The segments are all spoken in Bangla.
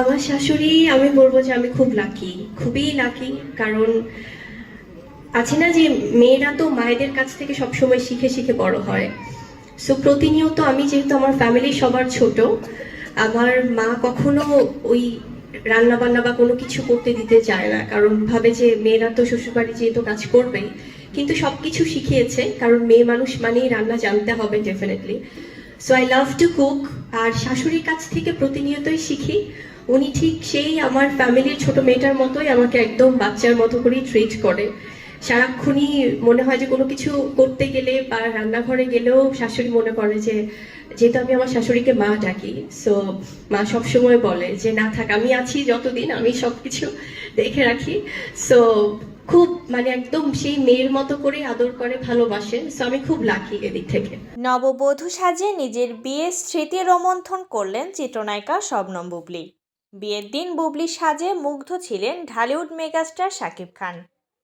আমার শাশুড়ি, আমি বলব যে আমি খুব লাকি খুবই লাকি কারণ আছে না যে মেয়েরা তো মায়েদের কাছ থেকে সবসময় শিখে শিখে বড় হয়। সো প্রতিনিয়ত আমি যেহেতু আমার ফ্যামিলি সবার ছোট, আমার মা কখনো ওই রান্না বান্না বা কোনো কিছু করতে দিতে চায় না। কারণ ভাবে যে মেয়েরা তো শ্বশুরবাড়ি যেহেতু কাজ করবেই, কিন্তু সবকিছু শিখিয়েছে, কারণ মেয়ে মানুষ মানেই রান্না জানতে হবে definitely so I love to cook আর শাশুড়ির কাছ থেকে প্রতিনিয়তই শিখি। উনি ঠিক সেই আমার ফ্যামিলির ছোট মেয়েটার মতোই আমাকে একদম বাচ্চার মতো করেই ট্রিট করে। সারাক্ষণই মনে হয় যে কোনো কিছু করতে গেলে বা রান্নাঘরে গেলেও শাশুড়ি মনে করে যে, যেহেতু আমি আমার শাশুড়িকে মা ডাকি সো মা সবসময় বলে যে, না থাক, আমি আছি যতদিন, আমি সবকিছু দেখে রাখি। সো খুব মানে একদম সেই মেয়ের মতো করে আদর করে, ভালোবাসে। সো আমি খুব লাকি এদিক থেকে। নববধূ সাজে নিজের বিয়ের স্মৃতি রোমন্থন করলেন চিত্রনায়িকা শবনম বুবলি। বিয়ের দিন বুবলি সাজে মুগ্ধ ছিলেন ঢালিউড মেগাস্টার শাকিব খান।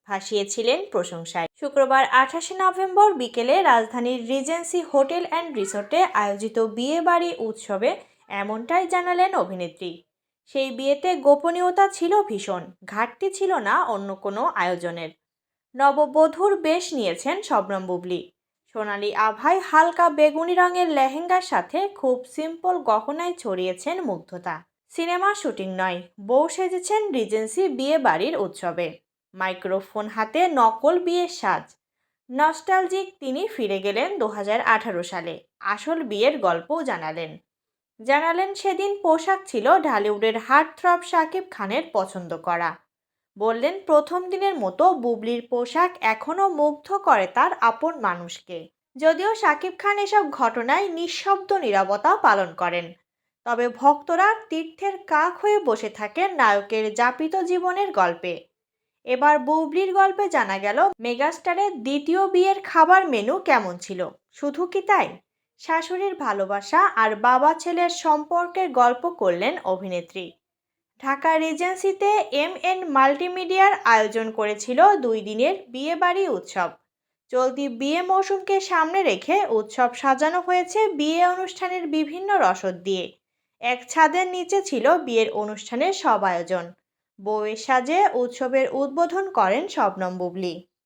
ভাসিয়েছিলেন প্রশংসায়। শুক্রবার আঠাশে নভেম্বর বিকেলে রাজধানীর রিজেন্সি হোটেল অ্যান্ড রিসোর্টে আয়োজিত বিয়ে বাড়ি উৎসবে এমনটাই জানালেন অভিনেত্রী। সেই বিয়েতে গোপনীয়তা ছিল ভীষণ, ঘাটতি ছিল না অন্য কোনো আয়োজনের। নববধূর বেশ নিয়েছেন শবনম বুবলি। সোনালি আভায় হালকা বেগুনি রঙের লেহেঙ্গার সাথে খুব সিম্পল গহনায় ছড়িয়েছেন মুগ্ধতা। সিনেমা শুটিং নয়, বউ সেজেছেন রিজেন্সি বিয়ে বাড়ির উৎসবে। মাইক্রোফোন হাতে নকল বিয়ের সাজ। নস্টালজিক তিনি ফিরে গেলেন দু হাজার আঠারো সালে। আসল বিয়ের গল্পও জানালেন। জানালেন সেদিন পোশাক ছিল ঢালিউডের হার্টথ্রব শাকিব খানের পছন্দ করা। বললেন, প্রথম দিনের মতো বুবলির পোশাক এখনও মুগ্ধ করে তার আপন মানুষকে। যদিও শাকিব খান এসব ঘটনায় নিঃশব্দ নীরবতা পালন করেন, তবে ভক্তরা তীর্থের কাক হয়ে বসে থাকেন নায়কের যাপিত জীবনের গল্পে। এবার বুবলির গল্পে জানা গেল, মেগাস্টারের দ্বিতীয় বিয়ের খাবার মেনু কেমন ছিল। শুধু কি তাই? শাশুড়ির ভালোবাসা আর বাবা ছেলের সম্পর্কের গল্প করলেন অভিনেত্রী। ঢাকা রিজেন্সিতে এম এন মাল্টিমিডিয়ার আয়োজন করেছিল দুই দিনের বিয়েবাড়ি উৎসব। চলতি বিয়ে মৌসুমকে সামনে রেখে উৎসব সাজানো হয়েছে বিয়ে অনুষ্ঠানের বিভিন্ন রসদ দিয়ে। এক ছাদের নিচে ছিল বিয়ের অনুষ্ঠানের সব আয়োজন। বউয়ের সাজে উৎসবের উদ্বোধন করেন শবনম বুবলি।